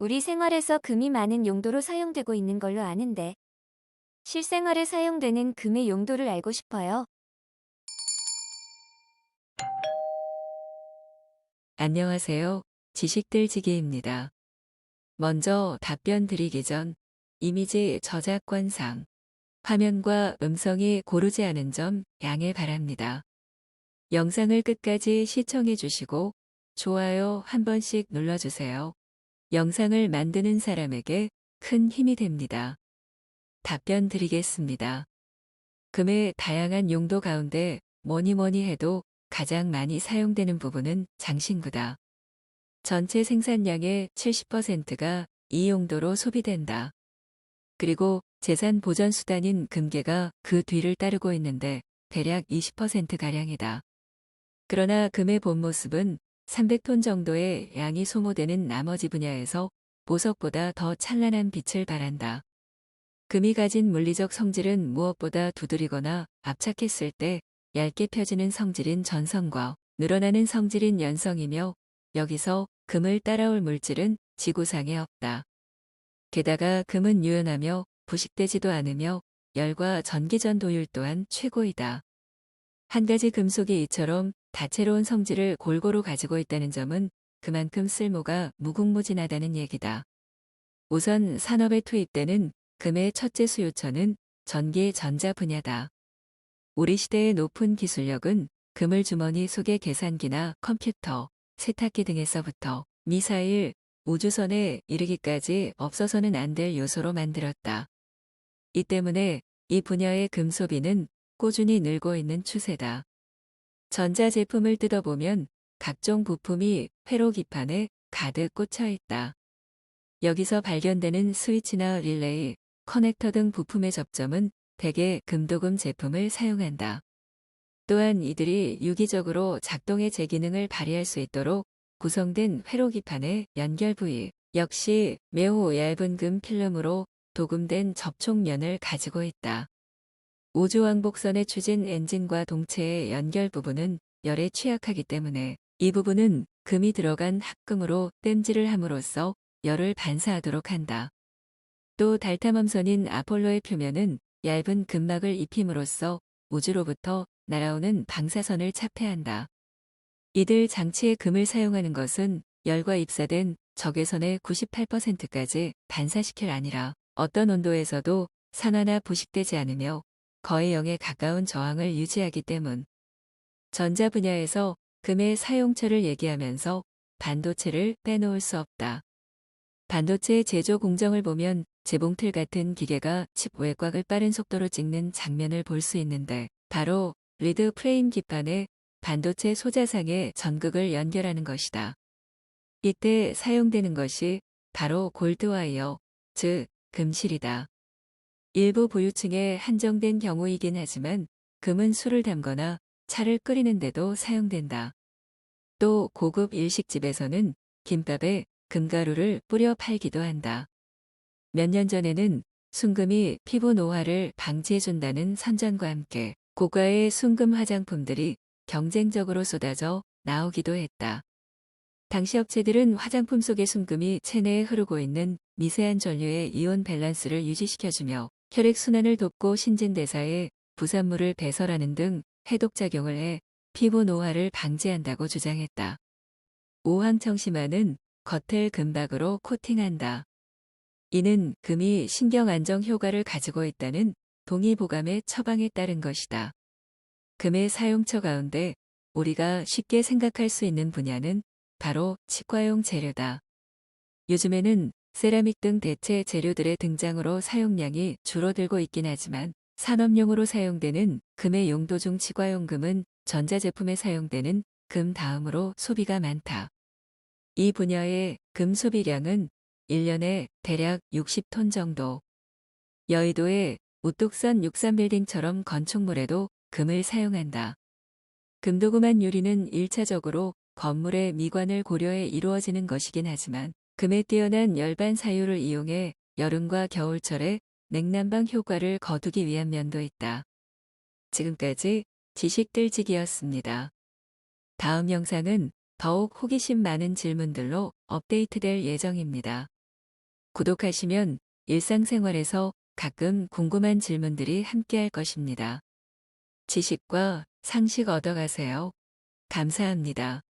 우리 생활에서 금이 많은 용도로 사용되고 있는 걸로 아는데 실생활에 사용되는 금의 용도를 알고 싶어요. 안녕하세요. 지식들지기입니다. 먼저 답변 드리기 전 이미지 저작권상 화면과 음성이 고르지 않은 점 양해 바랍니다. 영상을 끝까지 시청해 주시고 좋아요 한 번씩 눌러주세요. 영상을 만드는 사람에게 큰 힘이 됩니다. 답변 드리겠습니다. 금의 다양한 용도 가운데 뭐니 뭐니 해도 가장 많이 사용되는 부분은 장신구다. 전체 생산량의 70%가 이 용도로 소비된다. 그리고 재산 보전 수단인 금괴가 그 뒤를 따르고 있는데 대략 20%가량이다. 그러나 금의 본 모습은 300톤 정도의 양이 소모되는 나머지 분야에서 보석보다 더 찬란한 빛을 발한다. 금이 가진 물리적 성질은 무엇보다 두드리거나 압착했을 때 얇게 펴지는 성질인 전성과 늘어나는 성질인 연성이며 여기서 금을 따라올 물질은 지구상에 없다. 게다가 금은 유연하며 부식되지도 않으며 열과 전기전 도율 또한 최고이다. 한 가지 금속이 이처럼 다채로운 성질을 골고루 가지고 있다는 점은 그만큼 쓸모가 무궁무진하다는 얘기다. 우선 산업에 투입되는 금의 첫째 수요처는 전기 전자 분야다. 우리 시대의 높은 기술력은 금을 주머니 속의 계산기나 컴퓨터, 세탁기 등에서부터 미사일, 우주선에 이르기까지 없어서는 안 될 요소로 만들었다. 이 때문에 이 분야의 금 소비는 꾸준히 늘고 있는 추세다. 전자제품을 뜯어보면 각종 부품이 회로 기판에 가득 꽂혀 있다. 여기서 발견되는 스위치나 릴레이, 커넥터 등 부품의 접점은 대개 금도금 제품을 사용한다. 또한 이들이 유기적으로 작동의 제 기능을 발휘할 수 있도록 구성된 회로기판의 연결 부위 역시 매우 얇은 금 필름으로 도금된 접촉면을 가지고 있다. 우주왕복선의 추진 엔진과 동체의 연결 부분은 열에 취약하기 때문에 이 부분은 금이 들어간 합금으로 땜질을 함으로써 열을 반사하도록 한다. 또 달탐함선인 아폴로의 표면은 얇은 금막을 입힘으로써 우주로부터 날아오는 방사선을 차폐한다. 이들 장치에 금을 사용하는 것은 열과 입사된 적외선의 98%까지 반사시킬 아니라 어떤 온도에서도 산화나 부식되지 않으며 거의 0에 가까운 저항을 유지하기 때문. 전자 분야에서 금의 사용처를 얘기하면서 반도체를 빼놓을 수 없다. 반도체 제조 공정을 보면 재봉틀 같은 기계가 칩 외곽을 빠른 속도로 찍는 장면을 볼 수 있는데 바로 리드 프레임 기판에 반도체 소자상에 전극을 연결하는 것이다. 이때 사용되는 것이 바로 골드와이어, 즉 금실이다. 일부 부유층에 한정된 경우이긴 하지만 금은 술을 담거나 차를 끓이는데도 사용된다. 또 고급 일식집에서는 김밥에 금가루를 뿌려 팔기도 한다. 몇 년 전에는 순금이 피부 노화를 방지해준다는 선전과 함께 고가의 순금 화장품들이 경쟁적으로 쏟아져 나오기도 했다. 당시 업체들은 화장품 속의 순금이 체내에 흐르고 있는 미세한 전류의 이온 밸런스를 유지시켜주며 혈액순환을 돕고 신진대사에 부산물을 배설하는 등 해독작용을 해 피부 노화를 방지한다고 주장했다. 오황청심화는 겉을 금박으로 코팅한다. 이는 금이 신경 안정 효과를 가지고 있다는 동의보감의 처방에 따른 것이다. 금의 사용처 가운데 우리가 쉽게 생각할 수 있는 분야는 바로 치과용 재료다. 요즘에는 세라믹 등 대체 재료들의 등장으로 사용량이 줄어들고 있긴 하지만 산업용으로 사용되는 금의 용도 중 치과용 금은 전자제품에 사용되는 금 다음으로 소비가 많다. 이 분야의 금 소비량은 1년에 대략 60톤 정도. 여의도의 우뚝선 63빌딩처럼 건축물에도 금을 사용한다. 금도금한 유리는 1차적으로 건물의 미관을 고려해 이루어지는 것이긴 하지만 금의 뛰어난 열반 사유를 이용해 여름과 겨울철에 냉난방 효과를 거두기 위한 면도 있다. 지금까지 지식들지기였습니다. 다음 영상은 더욱 호기심 많은 질문들로 업데이트될 예정입니다. 구독하시면 일상생활에서 가끔 궁금한 질문들이 함께할 것입니다. 지식과 상식 얻어가세요. 감사합니다.